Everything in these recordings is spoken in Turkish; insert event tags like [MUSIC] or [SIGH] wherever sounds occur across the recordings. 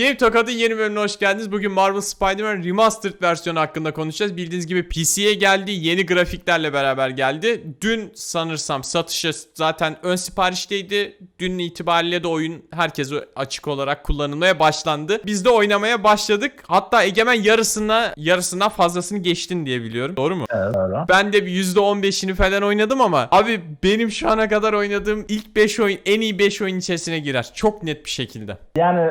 Game Tokat'ın yeni bölümüne hoş geldiniz. Bugün Marvel Spider-Man Remastered versiyonu hakkında konuşacağız. Bildiğiniz gibi PC'ye geldi. Yeni grafiklerle beraber geldi. Dün sanırsam satışa zaten ön siparişteydi. Dün itibariyle de oyun herkese açık olarak kullanılmaya başlandı. Biz de oynamaya başladık. Hatta Egemen yarısına yarısından fazlasını geçtin diye biliyorum. Doğru mu? Evet doğru. Ben de bir %15'ini falan oynadım ama abi benim şu ana kadar oynadığım ilk 5 oyun en iyi 5 oyun içerisine girer. Çok net bir şekilde. Yani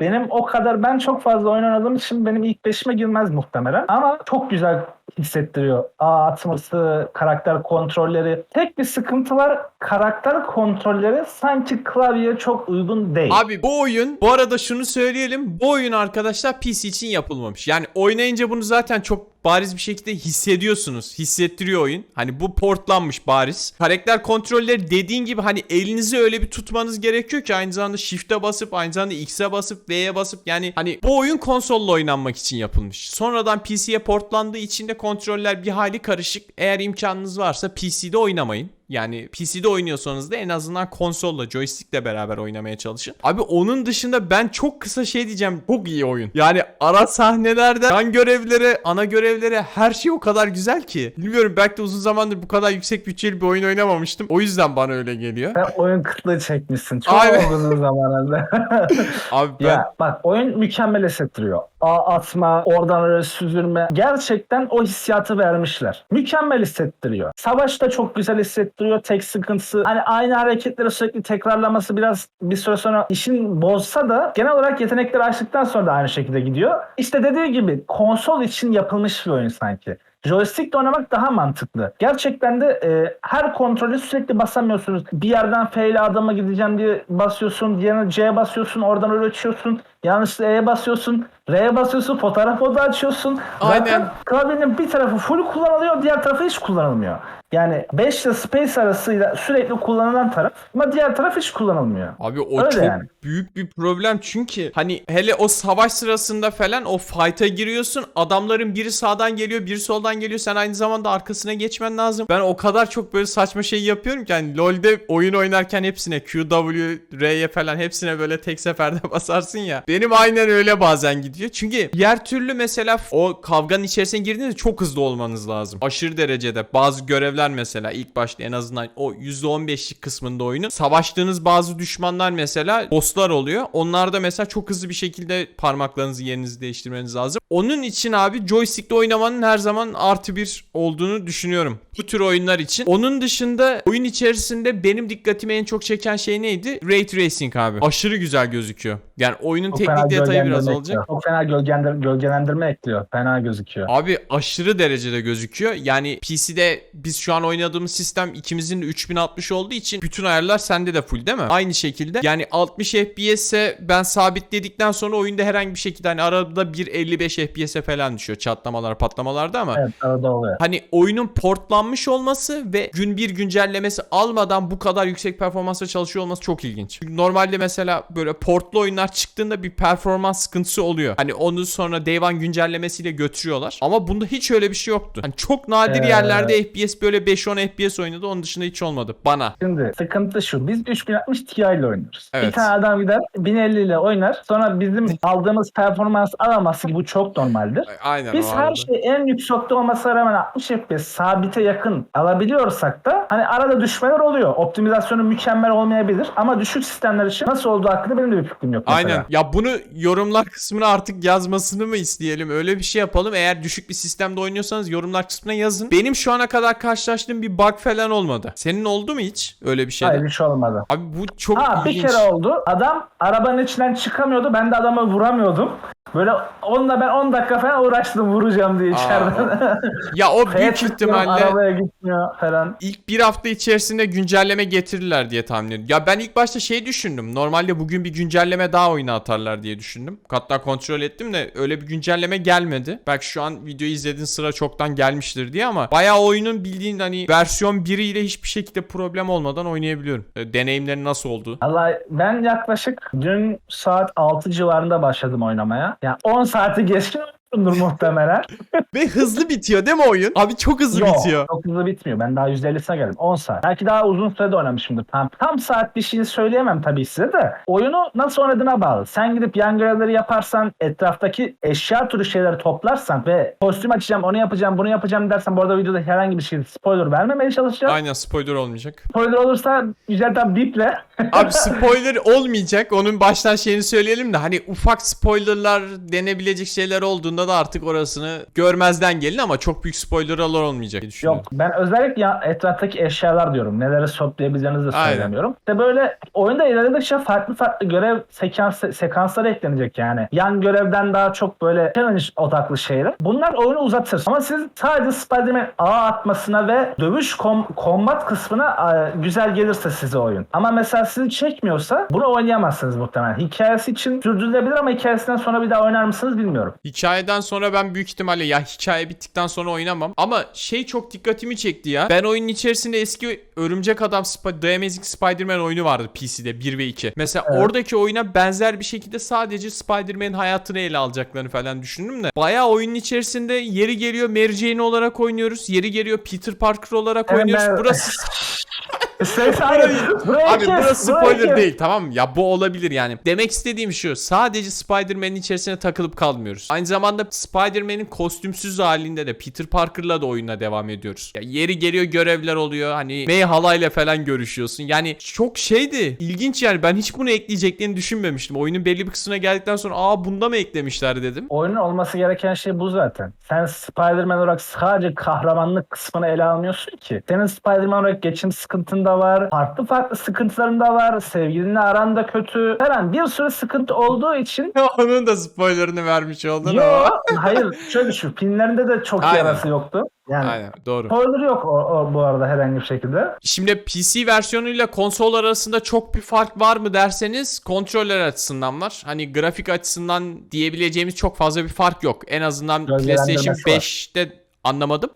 benim o kadar ben çok fazla oyun oynadığım için benim ilk beşime girmez muhtemelen. Ama çok güzel hissettiriyor. Ağ atması, karakter kontrolleri. Tek bir sıkıntı var. Karakter kontrolleri sanki klavyeye çok uygun değil. Abi bu oyun bu arada şunu söyleyelim. Bu oyun arkadaşlar PC için yapılmamış. Yani oynayınca bunu zaten çok bariz bir şekilde hissediyorsunuz. Hissettiriyor oyun. Hani bu portlanmış bariz. Karakter kontrolleri dediğin gibi hani elinizi öyle bir tutmanız gerekiyor ki aynı zamanda shift'e basıp aynı zamanda X'e basıp V'ye basıp yani hani bu oyun konsolla oynanmak için yapılmış. Sonradan PC'ye portlandığı için de kontroller bir hali karışık. Eğer imkanınız varsa PC'de oynamayın. Yani PC'de oynuyorsanız da en azından konsolla, joystickle beraber oynamaya çalışın. Abi onun dışında ben çok kısa şey diyeceğim. Çok iyi oyun. Yani ara sahnelerde, yan görevlere, ana görevlere her şey o kadar güzel ki. Bilmiyorum belki de uzun zamandır bu kadar yüksek bütçeli bir oyun oynamamıştım. O yüzden bana öyle geliyor. Sen oyun kıtlığı çekmişsin. Çok Aynen. uzun zamanında. [LAUGHS] Abi ben ya bak oyun mükemmel hissettiriyor. Ağ atma, oradan oraya süzülme. Gerçekten o hissiyatı vermişler. Mükemmel hissettiriyor. Savaş da çok güzel hissettiriyor. Tek sıkıntısı hani aynı hareketleri sürekli tekrarlaması biraz bir süre sonra işin bozsa da genel olarak yetenekleri açtıktan sonra da aynı şekilde gidiyor. İşte dediği gibi konsol için yapılmış bir oyun sanki. Joystick'le oynamak daha mantıklı. Gerçekten de e, her kontrolü sürekli basamıyorsunuz. Bir yerden F ile adama gideceğim diye basıyorsun. Diğerine C basıyorsun. Oradan öyle açıyorsun. Yanlışlıkla E'ye basıyorsun. R'ye basıyorsun. Fotoğraf modu açıyorsun. Zaten Aynen. klavyenin bir tarafı full kullanılıyor. Diğer tarafı hiç kullanılmıyor. Yani 5 ile Space arasıyla sürekli kullanılan taraf ama diğer taraf hiç kullanılmıyor. Abi o Öyle çok yani. büyük bir problem çünkü hani hele o savaş sırasında falan o fight'a giriyorsun adamların biri sağdan geliyor biri soldan geliyor sen aynı zamanda arkasına geçmen lazım. Ben o kadar çok böyle saçma şey yapıyorum ki hani LoL'de oyun oynarken hepsine Q, W, R'ye falan hepsine böyle tek seferde [LAUGHS] basarsın ya. Benim aynen öyle bazen gidiyor. Çünkü diğer türlü mesela o kavganın içerisine girdiğinizde çok hızlı olmanız lazım. Aşırı derecede bazı görevler mesela ilk başta en azından o %15'lik kısmında oyunun savaştığınız bazı düşmanlar mesela bosslar oluyor. Onlarda mesela çok hızlı bir şekilde parmaklarınızı yerinizi değiştirmeniz lazım. Onun için abi joystick'le oynamanın her zaman artı bir olduğunu düşünüyorum. Bu tür oyunlar için. Onun dışında oyun içerisinde benim dikkatimi en çok çeken şey neydi? Ray Tracing abi. Aşırı güzel gözüküyor. Yani oyunun Çok teknik detayı biraz olacak. ekliyor. Çok fena gölgelendir, gölgelendirme ekliyor. Fena gözüküyor. Abi aşırı derecede gözüküyor. Yani PC'de biz şu an oynadığımız sistem ikimizin de 3060 olduğu için bütün ayarlar sende de full değil mi? Aynı şekilde. Yani 60 FPS'e ben sabitledikten sonra oyunda herhangi bir şekilde hani arada bir 55 FPS'e falan düşüyor çatlamalar patlamalarda ama Evet arada oluyor. Hani oyunun portlanmış olması ve gün bir güncellemesi almadan bu kadar yüksek performansla çalışıyor olması çok ilginç. Çünkü normalde mesela böyle portlu oyunlar çıktığında bir performans sıkıntısı oluyor. Hani onu sonra Day One güncellemesiyle götürüyorlar. Ama bunda hiç öyle bir şey yoktu. Hani çok nadir Ee, yerlerde FPS böyle 5-10 FPS oynadı. Onun dışında hiç olmadı. Bana. Şimdi sıkıntı şu. Biz 3060 Ti ile oynuyoruz. Evet. Bir tane adam gider 1050 ile oynar. Sonra bizim aldığımız performans alamazsa ki bu çok normaldir. Aynen Biz her şey en yüksekte olmasına rağmen 60 FPS sabite yakın alabiliyorsak da hani arada düşmeler oluyor. Optimizasyonu mükemmel olmayabilir ama düşük sistemler için nasıl olduğu hakkında benim de bir fikrim yok mesela. Aynen. Ya bunu yorumlar kısmına artık yazmasını mı isteyelim? Öyle bir şey yapalım. Eğer düşük bir sistemde oynuyorsanız yorumlar kısmına yazın. Benim şu ana kadar karşılaştığım bir bug falan olmadı. Senin oldu mu hiç öyle bir şey? Hayır hiç olmadı. Abi bu çok Ha bir ilginç. kere oldu. Adam arabanın içinden çıkamıyordu. Ben de adamı vuramıyordum. Böyle onunla ben 10 dakika falan uğraştım vuracağım diye Aa, içeriden. [LAUGHS] Ya o büyük ihtimalle arabaya gitmiyor falan. ilk bir hafta içerisinde güncelleme getirirler diye tahmin ediyorum. Ya ben ilk başta şey düşündüm. Normalde bugün bir güncelleme daha oyuna atarlar diye düşündüm. Hatta kontrol ettim de öyle bir güncelleme gelmedi. Belki şu an videoyu izlediğin sıra çoktan gelmiştir diye ama bayağı oyunun bildiğin hani versiyon 1 ile hiçbir şekilde problem olmadan oynayabiliyorum. E, Deneyimleri nasıl oldu? Allah ben yaklaşık dün saat 6 civarında başladım oynamaya. Yani 10 saati geçkin oynamuşsundur muhtemelen. [LAUGHS] Ve hızlı bitiyor değil mi oyun? Abi çok hızlı Yok, bitiyor. çok hızlı bitmiyor. Ben daha %50'sine geldim. 10 saat. Belki daha uzun sürede oynamışımdır. Tam, tam saat bir şeyini söyleyemem tabii size de. Oyunu nasıl oynadığına bağlı. Sen gidip yan görevleri yaparsan, etraftaki eşya türü şeyleri toplarsan ve kostüm açacağım, onu yapacağım, bunu yapacağım dersen bu arada videoda herhangi bir şey spoiler vermemeye çalışacağım. Aynen spoiler olmayacak. Spoiler olursa güzelden biple. [LAUGHS] Abi spoiler olmayacak. Onun baştan şeyini söyleyelim de hani ufak spoilerlar denebilecek şeyler olduğunda da artık orasını görmezden gelin ama çok büyük spoilerlar olmayacak diye düşünüyorum. Yok ben özellikle ya, etraftaki eşyalar diyorum. Neleri toplayabileceğinizi de Aynen. söylemiyorum. İşte böyle oyunda ilerledikçe farklı farklı görev sekans, sekansları eklenecek yani. Yan görevden daha çok böyle challenge odaklı şeyler. Bunlar oyunu uzatır. Ama siz sadece Spider-Man ağ atmasına ve dövüş kom, kombat kısmına e, güzel gelirse size oyun. Ama mesela sizi çekmiyorsa bunu oynayamazsınız muhtemelen. Hikayesi için sürdürülebilir ama hikayesinden sonra bir daha oynar mısınız bilmiyorum. Hikayeden sonra ben büyük ihtimalle ya hikaye bittikten sonra oynamam. Ama şey çok dikkatimi çekti ya. Ben oyunun içerisinde eski Örümcek Adam Sp- The Amazing Spider-Man oyunu vardı PC'de 1 ve 2. Mesela Evet. oradaki oyuna benzer bir şekilde sadece Spider-Man'in hayatını ele alacaklarını falan düşündüm de. Bayağı oyunun içerisinde yeri geliyor Mary Jane olarak oynuyoruz. Yeri geliyor Peter Parker olarak oynuyoruz. Burası [LAUGHS] Ses hayır. Buraya Abi kes, burası spoiler kes. değil tamam mı? Ya bu olabilir yani. Demek istediğim şu. Sadece Spider-Man'in içerisine takılıp kalmıyoruz. Aynı zamanda Spider-Man'in kostümsüz halinde de Peter Parker'la da oyuna devam ediyoruz. Ya yeri geliyor görevler oluyor. Hani May halayla falan görüşüyorsun. Yani çok şeydi. İlginç yani. Ben hiç bunu ekleyeceklerini düşünmemiştim. Oyunun belli bir kısmına geldikten sonra aa bunda mı eklemişler dedim. Oyunun olması gereken şey bu zaten. Sen Spider-Man olarak sadece kahramanlık kısmını ele almıyorsun ki. Senin Spider-Man olarak geçim sıkıntın da var. Farklı farklı sıkıntıların da var. Sevgilinle aran da kötü. Falan bir sürü sıkıntı olduğu için [LAUGHS] Onun da spoilerını vermiş oldun Yo, ama. [LAUGHS] hayır şöyle şu filmlerinde de çok Aynen. yarası yoktu. Yani Aynen doğru. spoiler yok o, o- bu arada herhangi bir şekilde. Şimdi PC versiyonuyla konsol arasında çok bir fark var mı derseniz kontroller açısından var. Hani grafik açısından diyebileceğimiz çok fazla bir fark yok. En azından PlayStation var. 5'te anlamadım.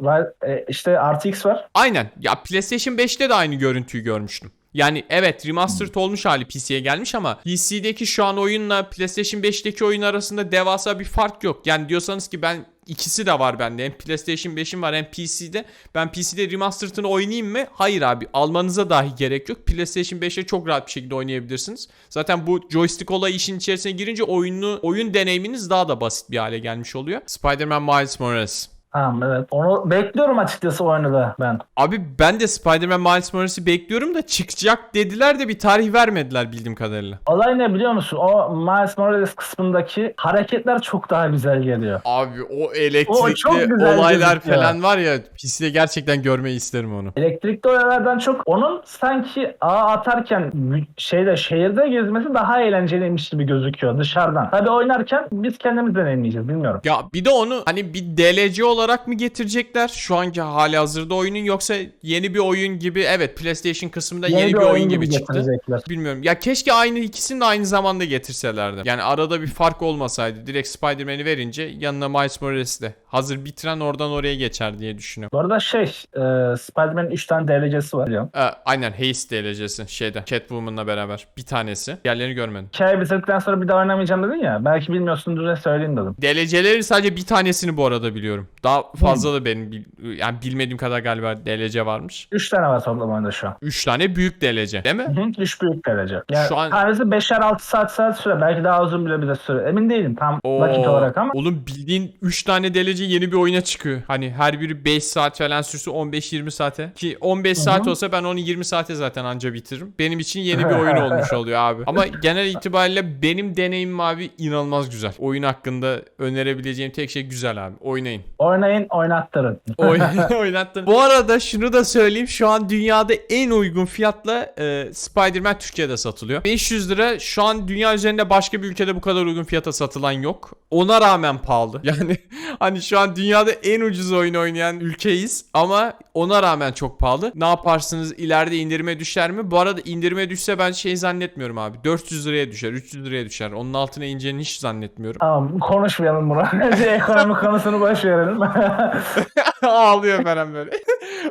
Var- e, İşte RTX var. Aynen. Ya PlayStation 5'te de aynı görüntüyü görmüştüm. Yani evet remastered olmuş hali PC'ye gelmiş ama PC'deki şu an oyunla PlayStation 5'teki oyun arasında devasa bir fark yok. Yani diyorsanız ki ben ikisi de var bende. Hem PlayStation 5'im var hem PC'de. Ben PC'de remastered'ını oynayayım mı? Hayır abi. Almanıza dahi gerek yok. PlayStation 5'e çok rahat bir şekilde oynayabilirsiniz. Zaten bu joystick olayı işin içerisine girince oyunu oyun deneyiminiz daha da basit bir hale gelmiş oluyor. Spider-Man Miles Morales. Tamam evet. Onu bekliyorum açıkçası oyunu da ben. Abi ben de Spider-Man Miles Morales'i bekliyorum da çıkacak dediler de bir tarih vermediler bildiğim kadarıyla. Olay ne biliyor musun? O Miles Morales kısmındaki hareketler çok daha güzel geliyor. Abi o O elektrikli güzel olaylar gözüküyor. falan var ya PC'de gerçekten görmeyi isterim onu. Elektrikli olaylardan çok onun sanki ağ atarken şeyde şehirde gezmesi daha eğlenceliymiş gibi gözüküyor dışarıdan. Tabii oynarken biz kendimiz deneyimleyeceğiz bilmiyorum. Ya bir de onu hani bir DLC olarak mı getirecekler şu anki hali hazırda oyunun yoksa yeni bir oyun gibi evet PlayStation kısmında yeni, bir oyun, gibi, çıktı. Bilmiyorum. Ya keşke aynı ikisini de aynı zamanda getirselerdi. Yani arada bir fark olmasaydı. Direkt Spider-Man'i verince yanına Miles Morales'i de. Hazır bitiren oradan oraya geçer diye düşünüyorum. Bu arada şey e, Spider-Man'in 3 tane DLC'si var ya. Ee, aynen Haste DLC'si şeyde Catwoman'la beraber bir tanesi. Diğerlerini görmedim. Hikaye bitirdikten sonra bir daha oynamayacağım dedin ya. Belki bilmiyorsundur diye söyleyeyim dedim. DLC'lerin sadece bir tanesini bu arada biliyorum. Daha fazla da benim bil- yani bilmediğim kadar galiba DLC varmış. 3 tane var toplam oyunda şu an. 3 tane büyük DLC değil mi? Hı hı, 3 büyük derece. Yani Şu an- tanesi 5'er 6 saat saat süre. Belki daha uzun bile bir de süre. Emin değilim tam vakit olarak ama. Oğlum bildiğin 3 tane DLC yeni bir oyuna çıkıyor. Hani her biri 5 saat falan sürse 15-20 saate. Ki 15 saat olsa ben onu 20 saate zaten anca bitiririm. Benim için yeni bir oyun [LAUGHS] olmuş oluyor abi. Ama genel itibariyle benim deneyimim abi inanılmaz güzel. Oyun hakkında önerebileceğim tek şey güzel abi. Oynayın. Oynayın oynattırın. [LAUGHS] Oy oynattın. Bu arada şunu da söyleyeyim. Şu an dünyada en uygun fiyatla e, Spider-Man Türkiye'de satılıyor. 500 lira şu an dünya üzerinde başka bir ülkede bu kadar uygun fiyata satılan yok. Ona rağmen pahalı. [LAUGHS] Yani hani şu an dünyada en ucuz oyun oynayan ülkeyiz ama ona rağmen çok pahalı. Ne yaparsınız ileride indirime düşer mi? Bu arada indirime düşse ben şey zannetmiyorum abi. 400 liraya düşer, 300 liraya düşer. Onun altına ineceğini hiç zannetmiyorum. Tamam konuşmayalım bunu. [LAUGHS] Ekonomi konusunu boş verelim. [LAUGHS] Ağlıyor falan böyle.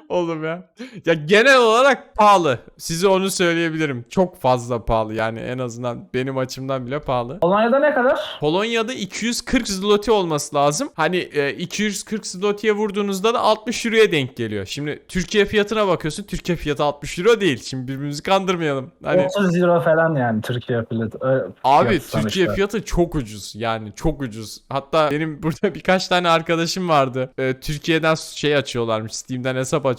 Oğlum ya. Ya genel olarak pahalı. Size onu söyleyebilirim. Çok fazla pahalı yani en azından benim açımdan bile pahalı. Polonya'da ne kadar? Polonya'da 240 zloty olması lazım. Hani e, 240 zloty'ye vurduğunuzda da 60 euroya denk geliyor. Şimdi Türkiye fiyatına bakıyorsun. Türkiye fiyatı 60 euro değil. Şimdi birbirimizi kandırmayalım. Hani 30 euro falan yani Türkiye fiyatı. Öyle Abi Türkiye sonuçta. fiyatı çok ucuz yani çok ucuz. Hatta benim [LAUGHS] burada birkaç tane arkadaşım vardı. Ee, Türkiye'den şey açıyorlarmış. Steam'den hesap açıyorlarmış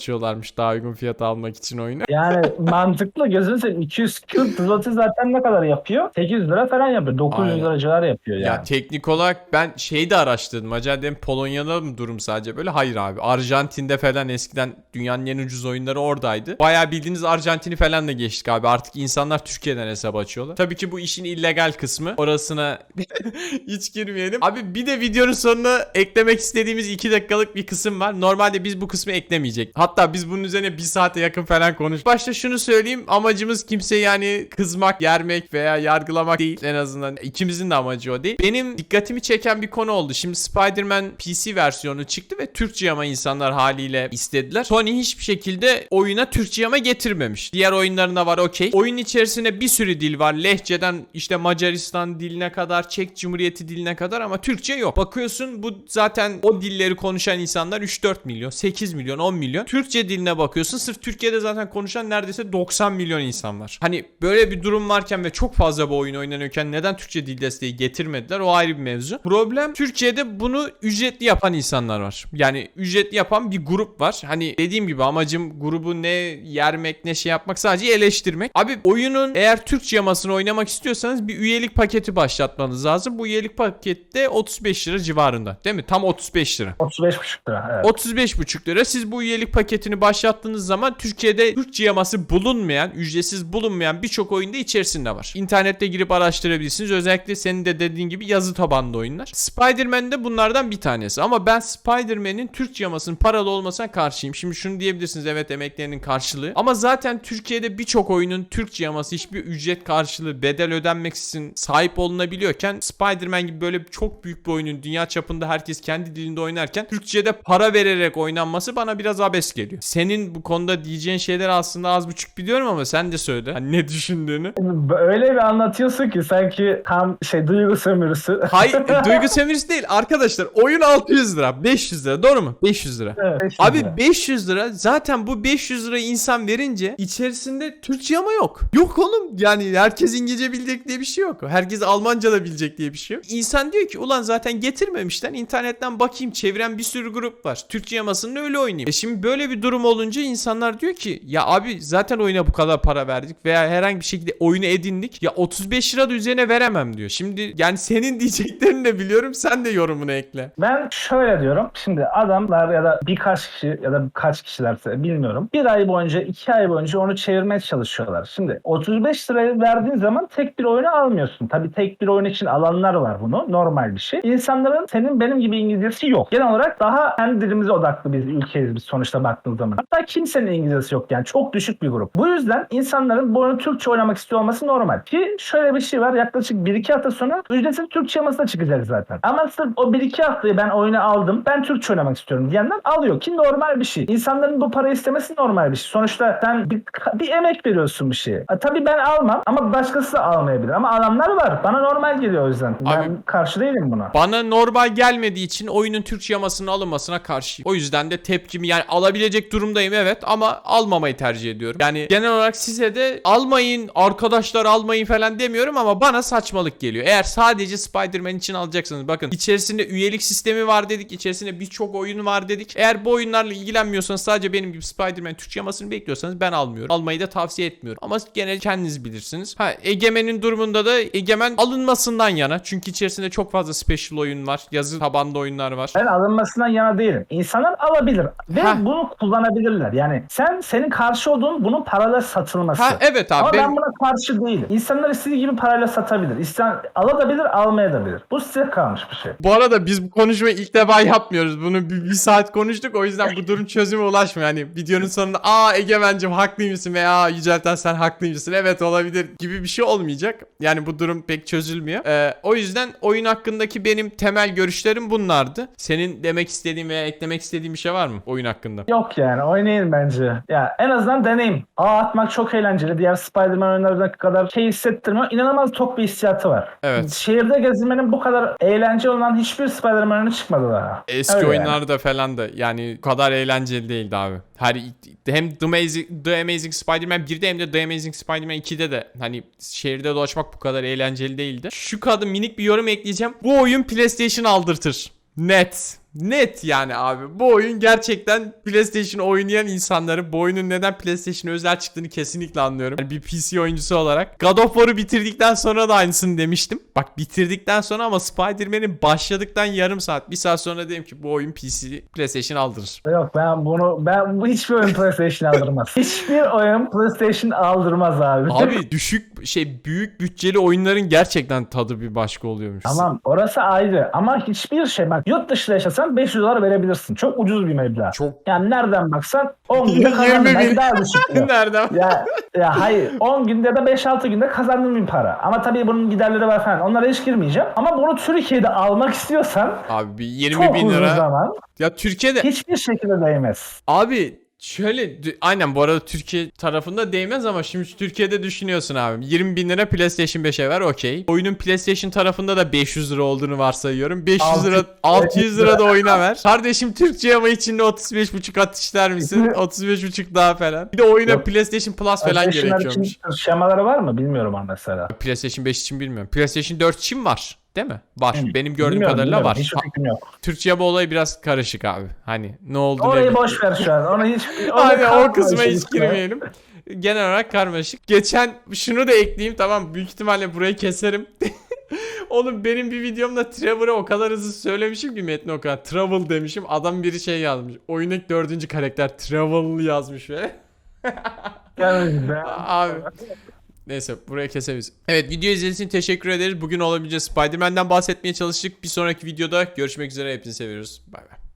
daha uygun fiyata almak için oyunu. [LAUGHS] Yani mantıklı gözünü seveyim. 240 zloty zaten ne kadar yapıyor? 800 lira falan yapıyor. 900 Aynen. lira civarı yapıyor yani. Ya teknik olarak ben şeyi de araştırdım. Acaba dedim Polonya'da mı durum sadece böyle? Hayır abi. Arjantin'de falan eskiden dünyanın en ucuz oyunları oradaydı. Bayağı bildiğiniz Arjantin'i falan da geçtik abi. Artık insanlar Türkiye'den hesap açıyorlar. Tabii ki bu işin illegal kısmı. Orasına [LAUGHS] hiç girmeyelim. Abi bir de videonun sonuna eklemek istediğimiz 2 dakikalık bir kısım var. Normalde biz bu kısmı eklemeyecek. Hatta biz bunun üzerine bir saate yakın falan konuş. Başta şunu söyleyeyim. Amacımız kimse yani kızmak, yermek veya yargılamak değil. En azından ikimizin de amacı o değil. Benim dikkatimi çeken bir konu oldu. Şimdi Spider-Man PC versiyonu çıktı ve Türkçe yama insanlar haliyle istediler. Sony hiçbir şekilde oyuna Türkçe yama getirmemiş. Diğer oyunlarında var okey. Oyun içerisinde bir sürü dil var. Lehçeden işte Macaristan diline kadar, Çek Cumhuriyeti diline kadar ama Türkçe yok. Bakıyorsun bu zaten o dilleri konuşan insanlar 3-4 milyon, 8 milyon, 10 milyon. Türkçe diline bakıyorsun sırf Türkiye'de zaten konuşan neredeyse 90 milyon insan var. Hani böyle bir durum varken ve çok fazla bu oyun oynanıyorken neden Türkçe dil desteği getirmediler o ayrı bir mevzu. Problem Türkiye'de bunu ücretli yapan insanlar var. Yani ücretli yapan bir grup var. Hani dediğim gibi amacım grubu ne yermek ne şey yapmak sadece eleştirmek. Abi oyunun eğer Türkçe yamasını oynamak istiyorsanız bir üyelik paketi başlatmanız lazım. Bu üyelik pakette 35 lira civarında. Değil mi? Tam 35 lira. 35,5 lira. Evet. 35,5 lira. Siz bu üyelik paketini başlattığınız zaman Türkiye'de Türkçe yaması bulunmayan, ücretsiz bulunmayan birçok oyunda içerisinde var. İnternette girip araştırabilirsiniz. Özellikle senin de dediğin gibi yazı tabanlı oyunlar. Spider-Man de bunlardan bir tanesi. Ama ben Spider-Man'in Türkçe yamasının paralı olmasına karşıyım. Şimdi şunu diyebilirsiniz evet emeklerinin karşılığı. Ama zaten Türkiye'de birçok oyunun Türkçe yaması hiçbir ücret karşılığı bedel ödenmeksizin sahip olunabiliyorken Spider-Man gibi böyle çok büyük bir oyunun dünya çapında herkes kendi dilinde oynarken Türkçe'de para vererek oynanması bana biraz abes geliyor. Senin bu konuda diyeceğin şeyler aslında az buçuk biliyorum ama sen de söyle. Hani ne düşündüğünü. Öyle bir anlatıyorsun ki sanki tam şey duygu sömürüsü. Hayır [LAUGHS] duygu sömürüsü değil arkadaşlar. Oyun 600 lira 500 lira doğru mu? 500 lira. Evet, beş yüz Abi lira. 500 lira zaten bu 500 lira insan verince içerisinde Türkçe yama yok. Yok oğlum yani herkes İngilizce bilecek diye bir şey yok. Herkes Almanca da bilecek diye bir şey yok. İnsan diyor ki ulan zaten getirmemişler internetten bakayım çeviren bir sürü grup var. Türkçe yamasını öyle oynayayım. E şimdi böyle bir durum olunca insanlar diyor ki ya abi zaten oyuna bu kadar para verdik veya herhangi bir şekilde oyunu edindik. Ya 35 lira da üzerine veremem diyor. Şimdi yani senin [LAUGHS] diyeceklerini de biliyorum sen de yorumunu ekle. Ben şöyle diyorum. Şimdi adamlar ya da birkaç kişi ya da kaç kişilerse bilmiyorum. Bir ay boyunca, iki ay boyunca onu çevirmeye çalışıyorlar. Şimdi 35 lirayı verdiğin zaman tek bir oyunu almıyorsun. Tabii tek bir oyun için alanlar var bunu. Normal bir şey. İnsanların senin benim gibi İngilizcesi yok. Genel olarak daha kendi dilimize odaklı bir ülkeyiz biz sonuçta baktığın zaman. Hatta kimsenin İngilizcesi yok yani. Çok düşük bir grup. Bu yüzden insanların bu oyunu Türkçe oynamak istiyor olması normal. Ki şöyle bir şey var. Yaklaşık 1-2 hafta sonra ücretsiz Türkçe yaması da çıkacak zaten. Ama sırf o 1-2 haftayı ben oyunu aldım. Ben Türkçe oynamak istiyorum diyenler alıyor. Ki normal bir şey. İnsanların bu parayı istemesi normal bir şey. Sonuçta sen bir, bir emek veriyorsun bir şeye. Ha, tabii ben almam ama başkası da almayabilir. Ama alanlar var. Bana normal geliyor o yüzden. Ben Abi- karşı değilim buna. Bana normal gelmediği için oyunun Türkçe yamasının alınmasına karşıyım. O yüzden de tepkimi yani alabilecek durumdayım evet ama almamayı tercih ediyorum. Yani genel olarak size de almayın arkadaşlar almayın falan demiyorum ama bana saçmalık geliyor. Eğer sadece Spider-Man için alacaksanız bakın içerisinde üyelik sistemi var dedik. içerisinde birçok oyun var dedik. Eğer bu oyunlarla ilgilenmiyorsanız sadece benim gibi Spider-Man Türkçe yamasını bekliyorsanız ben almıyorum. Almayı da tavsiye etmiyorum. Ama genel kendiniz bilirsiniz. Ha Egemen'in durumunda da Egemen alınmasından yana. Çünkü içerisinde çok fazla special oyun var. Yazı tabanlı oyunlar var. Ben alınmasından yana değilim. İnsanlar alabilir ve Ha. bunu kullanabilirler. Yani sen senin karşı olduğun bunun parayla satılması. Ha evet abi Ama benim- ben buna karşı değilim. İnsanlar istediği gibi parayla satabilir. İsteyen alabilir, almayabilir. Bu size kalmış bir şey. Bu arada biz bu konuşmayı ilk defa yapmıyoruz. Bunu bir, bir saat konuştuk. O yüzden bu durum çözüme ulaşmıyor. Yani videonun sonunda aa Egemen'cim haklıymışsın veya Yücelten sen haklıymışsın. Evet olabilir gibi bir şey olmayacak. Yani bu durum pek çözülmüyor. Ee, o yüzden oyun hakkındaki benim temel görüşlerim bunlardı. Senin demek istediğin veya eklemek istediğin bir şey var mı oyun hakkında? yok yani. Oynayın bence. Ya en azından deneyim. Ağ atmak çok eğlenceli. Diğer Spider-Man oyunlarındaki kadar şey hissettirmiyor. İnanılmaz tok bir hissiyatı var. Evet. Şehirde gezinmenin bu kadar eğlenceli olan hiçbir Spider-Man oyunu çıkmadı daha. Eski Öyle yani. oyunlarda falan da yani o kadar eğlenceli değildi abi. Her hem The Amazing, The Amazing Spider-Man 1'de hem de The Amazing Spider-Man 2'de de hani şehirde dolaşmak bu kadar eğlenceli değildi. Şu kadın minik bir yorum ekleyeceğim. Bu oyun PlayStation aldırtır. Net. Net yani abi. Bu oyun gerçekten PlayStation oynayan insanların bu oyunun neden PlayStation özel çıktığını kesinlikle anlıyorum. Yani bir PC oyuncusu olarak. God of War'u bitirdikten sonra da aynısını demiştim. Bak bitirdikten sonra ama Spider-Man'in başladıktan yarım saat, bir saat sonra dedim ki bu oyun PC PlayStation aldırır. Yok ben bunu ben bu hiçbir oyun PlayStation aldırmaz. [LAUGHS] hiçbir oyun PlayStation aldırmaz abi. Abi düşük şey büyük bütçeli oyunların gerçekten tadı bir başka oluyormuş. Tamam orası ayrı ama hiçbir şey bak yurt dışında yaşasan 500 dolar verebilirsin. Çok ucuz bir meblağ. Çok Yani nereden baksan 10 günde 20 kazandın. bin. Daha [LAUGHS] nereden? ya, ya hayır 10 günde de 5-6 günde kazandığın bir para. Ama tabii bunun giderleri var falan. Onlara hiç girmeyeceğim. Ama bunu Türkiye'de almak istiyorsan Abi bir 20 çok bin uzun lira. zaman Ya Türkiye'de hiçbir şekilde değmez. Abi şöyle aynen bu arada Türkiye tarafında değmez ama şimdi Türkiye'de düşünüyorsun abi 20 bin lira PlayStation 5'e ver okey. Oyunun PlayStation tarafında da 500 lira olduğunu varsayıyorum. 500 lira 600 lira da [LAUGHS] oyuna ver. Kardeşim Türkçe ama içinde 35.5 at işler misin? [LAUGHS] 35.5 daha falan. Bir de oyuna Yok. PlayStation Plus falan PlayStation'lar gerekiyormuş. için şemaları var mı bilmiyorum ama mesela. PlayStation 5 için bilmiyorum. PlayStation 4 için var. Değil mi? Var. Benim gördüğüm Bilmiyorum, kadarıyla bilmiyorum. var. Ha, fikrim yok. Türkçe bu olay biraz karışık abi. Hani ne oldu ne Orayı bitti. boş ver şu an. Onu hiç [LAUGHS] Aynen o kısma hiç girmeyelim. Genel olarak karmaşık. Geçen şunu da ekleyeyim tamam büyük ihtimalle burayı keserim. [LAUGHS] Oğlum benim bir videomda Trevor'a o kadar hızlı söylemişim ki metni o kadar. Travel demişim. Adam biri şey yazmış. Oyundaki dördüncü karakter Travel yazmış ve. Gel be. Abi. Neyse buraya kesemeyiz. Evet video izlediğiniz için teşekkür ederiz. Bugün olabildiğince Spider-Man'den bahsetmeye çalıştık. Bir sonraki videoda görüşmek üzere. Hepinizi seviyoruz. Bay bay.